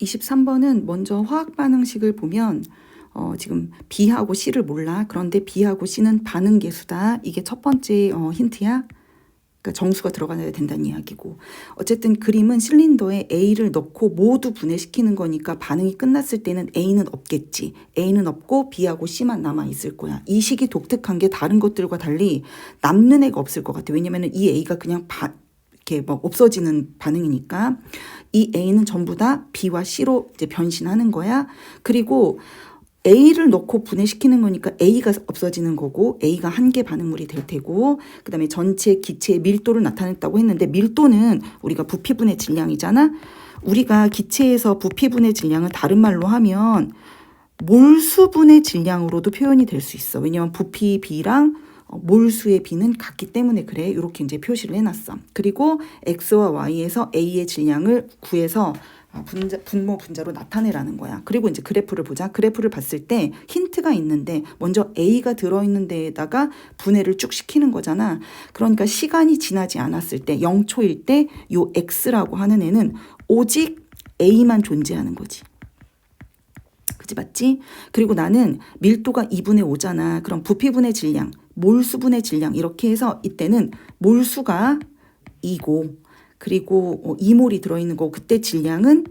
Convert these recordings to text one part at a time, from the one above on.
23번은 먼저 화학 반응식을 보면 어, 지금 B하고 C를 몰라. 그런데 B하고 C는 반응 계수다. 이게 첫 번째 어, 힌트야. 그러니까 정수가 들어가야 된다는 이야기고. 어쨌든 그림은 실린더에 A를 넣고 모두 분해시키는 거니까 반응이 끝났을 때는 A는 없겠지. A는 없고 B하고 C만 남아 있을 거야. 이 식이 독특한 게 다른 것들과 달리 남는 애가 없을 것 같아. 왜냐면은 이 A가 그냥 바, 이렇게 막 없어지는 반응이니까 이 A는 전부 다 B와 C로 이제 변신하는 거야. 그리고 A를 넣고 분해시키는 거니까 A가 없어지는 거고 A가 한 개 반응물이 될 테고 그 다음에 전체 기체의 밀도를 나타냈다고 했는데 밀도는 우리가 부피분의 질량이잖아. 우리가 기체에서 부피분의 질량을 다른 말로 하면 몰수분의 질량으로도 표현이 될 수 있어. 왜냐면 부피 B랑 어, 몰수의 B는 같기 때문에 그래. 이렇게 이제 표시를 해놨어. 그리고 X와 Y에서 A의 질량을 구해서 어, 분자, 분모 분자로 나타내라는 거야. 그리고 이제 그래프를 보자. 그래프를 봤을 때 힌트가 있는데 먼저 A가 들어있는 데에다가 분해를 쭉 시키는 거잖아. 그러니까 시간이 지나지 않았을 때 0초일 때 요 X라고 하는 애는 오직 A만 존재하는 거지. 그지 맞지? 그리고 나는 밀도가 2분의 5잖아. 그럼 부피분의 질량, 몰수분의 질량 이렇게 해서 이때는 몰수가 2고 그리고 어, 2몰이 들어있는 거 그때 질량은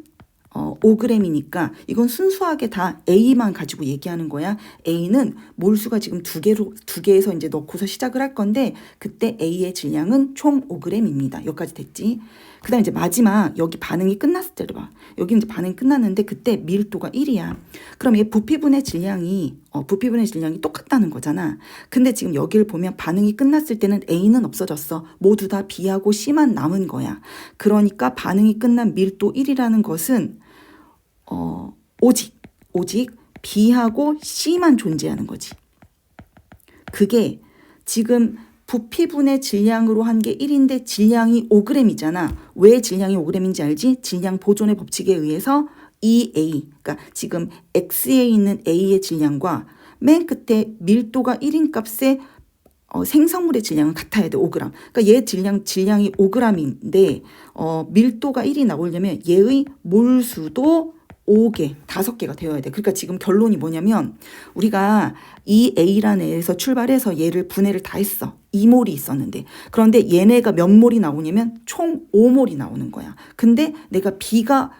어, 5g이니까 이건 순수하게 다 A만 가지고 얘기하는 거야. A는 몰수가 지금 두 개로 두 개에서 이제 넣고서 시작을 할 건데 그때 A의 질량은 총 5g입니다. 여기까지 됐지. 그다음 이제 마지막 여기 반응이 끝났을 때를 봐. 여기 이제 반응이 끝났는데 그때 밀도가 1이야. 그럼 얘 부피분의 질량이 어, 부피분의 질량이 똑같다는 거잖아. 근데 지금 여기를 보면 반응이 끝났을 때는 A는 없어졌어. 모두 다 B하고 C만 남은 거야. 그러니까 반응이 끝난 밀도 1이라는 것은 어, 오직 오직 B하고 C만 존재하는 거지. 그게 지금 부피분의 질량으로 한 게 1인데 질량이 5g이잖아. 왜 질량이 5g인지 알지? 질량 보존의 법칙에 의해서 EA, 그러니까 지금 X에 있는 A의 질량과 맨 끝에 밀도가 1인 값의 어, 생성물의 질량은 같아야 돼, 5g. 그러니까 얘 질량, 질량이 5g인데, 어, 밀도가 1이 나오려면 얘의 몰수도 5개, 5개가 되어야 돼. 그러니까 지금 결론이 뭐냐면 우리가 이 A라는 애에서 출발해서 얘를 분해를 다 했어. 2몰이 있었는데. 그런데 얘네가 몇 몰이 나오냐면 총 5몰이 나오는 거야. 근데 내가 B가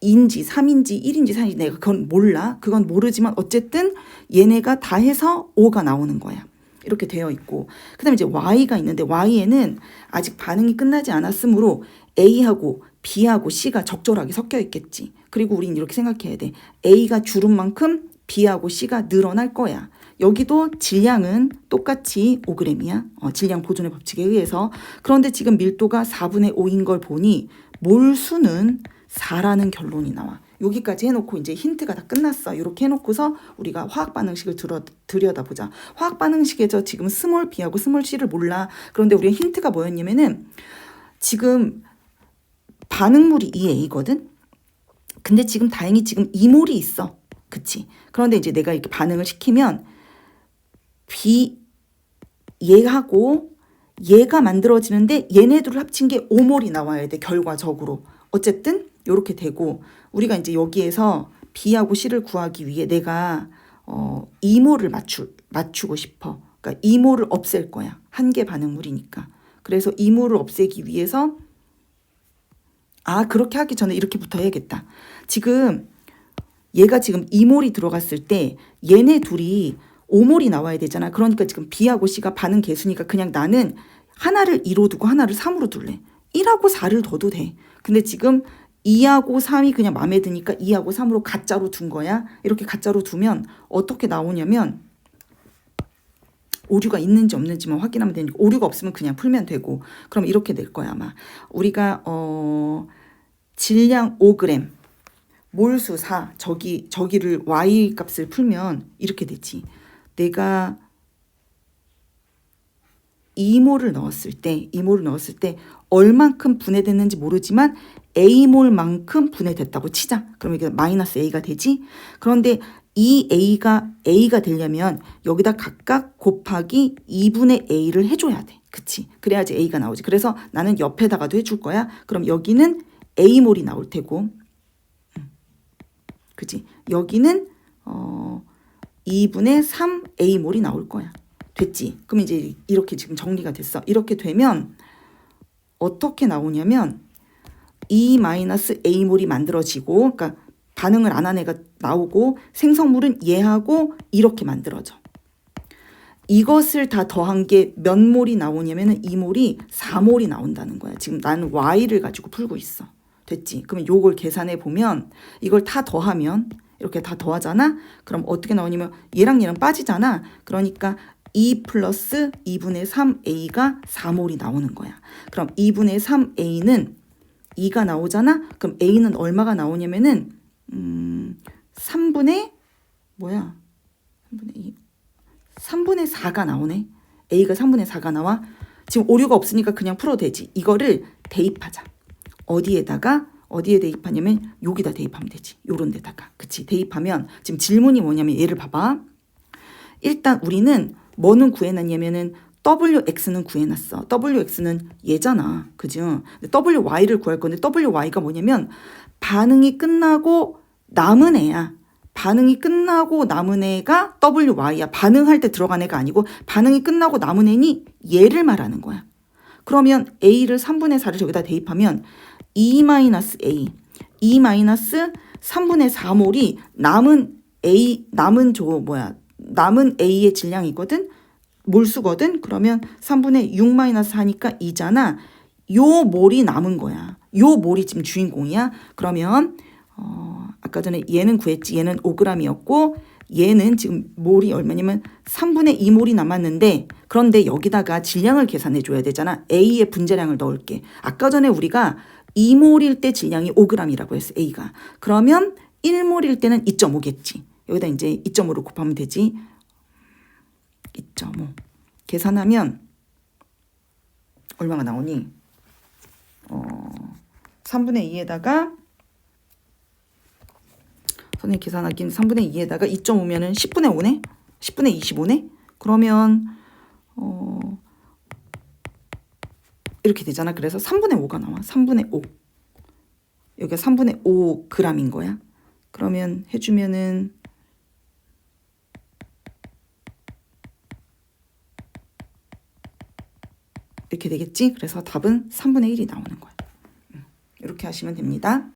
인지 3인지 1인지 4인지 내가 그건 몰라. 그건 모르지만 어쨌든 얘네가 다 해서 5가 나오는 거야. 이렇게 되어 있고 그다음에 이제 Y가 있는데 Y에는 아직 반응이 끝나지 않았으므로 A하고 B하고 C가 적절하게 섞여 있겠지. 그리고 우린 이렇게 생각해야 돼. A가 줄은 만큼 B하고 C가 늘어날 거야. 여기도 질량은 똑같이 5g이야. 어, 질량 보존의 법칙에 의해서. 그런데 지금 밀도가 4분의 5인 걸 보니 몰수는 4라는 결론이 나와. 여기까지 해놓고 이제 힌트가 다 끝났어. 이렇게 해놓고서 우리가 화학 반응식을 들여다보자. 화학 반응식에서 지금 스몰 B하고 스몰 C를 몰라. 그런데 우리의 힌트가 뭐였냐면은 지금 반응물이 2A거든? 근데 지금 다행히 지금 2몰이 있어. 그치? 그런데 이제 내가 이렇게 반응을 시키면 B 얘하고 얘가 만들어지는데 얘네들을 합친 게 5몰이 나와야 돼. 결과적으로. 어쨌든 이렇게 되고 우리가 이제 여기에서 B하고 C를 구하기 위해 내가 어 2몰을 맞추 맞추고 싶어. 그러니까 2몰을 없앨 거야. 한 개 반응물이니까. 그래서 2몰을 없애기 위해서 아, 그렇게 하기 전에 이렇게부터 해야겠다. 지금 얘가 지금 2몰이 들어갔을 때 얘네 둘이 5몰이 나와야 되잖아. 그러니까 지금 B하고 C가 반응 개수니까 그냥 나는 하나를 2로 두고 하나를 3으로 둘래. 1하고 4를 둬도 돼. 근데 지금 2하고 3이 그냥 마음에 드니까 2하고 3으로 가짜로 둔 거야. 이렇게 가짜로 두면 어떻게 나오냐면 오류가 있는지 없는지만 확인하면 되니까 오류가 없으면 그냥 풀면 되고 그럼 이렇게 될 거야 아마 우리가 어 질량 5g 몰수 4 저기 저기를 y 값을 풀면 이렇게 되지 내가 2몰을 넣었을 때 2몰을 넣었을 때 얼만큼 분해됐는지 모르지만 A몰만큼 분해됐다고 치자. 그럼 이게 마이너스 A가 되지. 그런데 이 A가 A가 되려면 여기다 각각 곱하기 2분의 A를 해줘야 돼. 그치? 그래야지 A가 나오지. 그래서 나는 옆에다가도 해줄 거야. 그럼 여기는 A몰이 나올 테고 그지? 여기는 어 2분의 3 A몰이 나올 거야. 됐지? 그럼 이제 이렇게 지금 정리가 됐어. 이렇게 되면 어떻게 나오냐면 2 마이너스 A몰이 만들어지고 그러니까 반응을 안 한 애가 나오고 생성물은 얘하고 이렇게 만들어져. 이것을 다 더한 게 몇 몰이 나오냐면은 이 몰이 4몰이 나온다는 거야. 지금 나는 y를 가지고 풀고 있어. 됐지? 그러면 요걸 계산해 보면 이걸 다 더하면 이렇게 다 더하잖아. 그럼 어떻게 나오냐면 얘랑 얘랑 빠지잖아. 그러니까 2 플러스 2분의 3a가 4몰이 나오는 거야. 그럼 2분의 3a는 2가 나오잖아. 그럼 a는 얼마가 나오냐면은 음 3분의 뭐야? 3분의 2 3분의 4가 나오네. A가 3분의 4가 나와. 지금 오류가 없으니까 그냥 풀어도 되지. 이거를 대입하자. 어디에다가 어디에 대입하냐면 여기다 대입하면 되지. 요런 데다가. 그치? 대입하면 지금 질문이 뭐냐면 얘를 봐봐. 일단 우리는 뭐는 구해놨냐면은 WX는 구해놨어. WX는 얘잖아. 그죠? WY를 구할 건데 WY가 뭐냐면 반응이 끝나고 남은 애야. 반응이 끝나고 남은 애가 WY야. 반응할 때 들어간 애가 아니고 반응이 끝나고 남은 애니 얘를 말하는 거야. 그러면 A를 3분의 4를 저기다 대입하면 2-A, 2-3분의 4몰이 남은 A, 남은 저 뭐야, 남은 A의 질량이거든? 몰수거든? 그러면 3분의 6-4니까 2잖아. 요 몰이 남은 거야. 요 몰이 지금 주인공이야. 그러면 어, 아까 전에 얘는 구했지. 얘는 5g이었고 얘는 지금 몰이 얼마냐면 3분의 2몰이 남았는데 그런데 여기다가 질량을 계산해 줘야 되잖아. A의 분자량을 넣을게. 아까 전에 우리가 2몰일 때 질량이 5g이라고 했어. A가. 그러면 1몰일 때는 2.5겠지. 여기다 이제 2.5로 곱하면 되지. 2.5. 계산하면 얼마가 나오니? 어, 3분의 2에다가 선생님 계산하기는 3분의 2에다가 2.5면은 10분의 5네? 10분의 25네? 그러면 어 이렇게 되잖아. 그래서 3분의 5가 나와. 3분의 5. 여기가 3분의 5 g인 거야. 그러면 해주면은 이렇게 되겠지? 그래서 답은 3분의 1이 나오는 거야. 음, 이렇게 하시면 됩니다.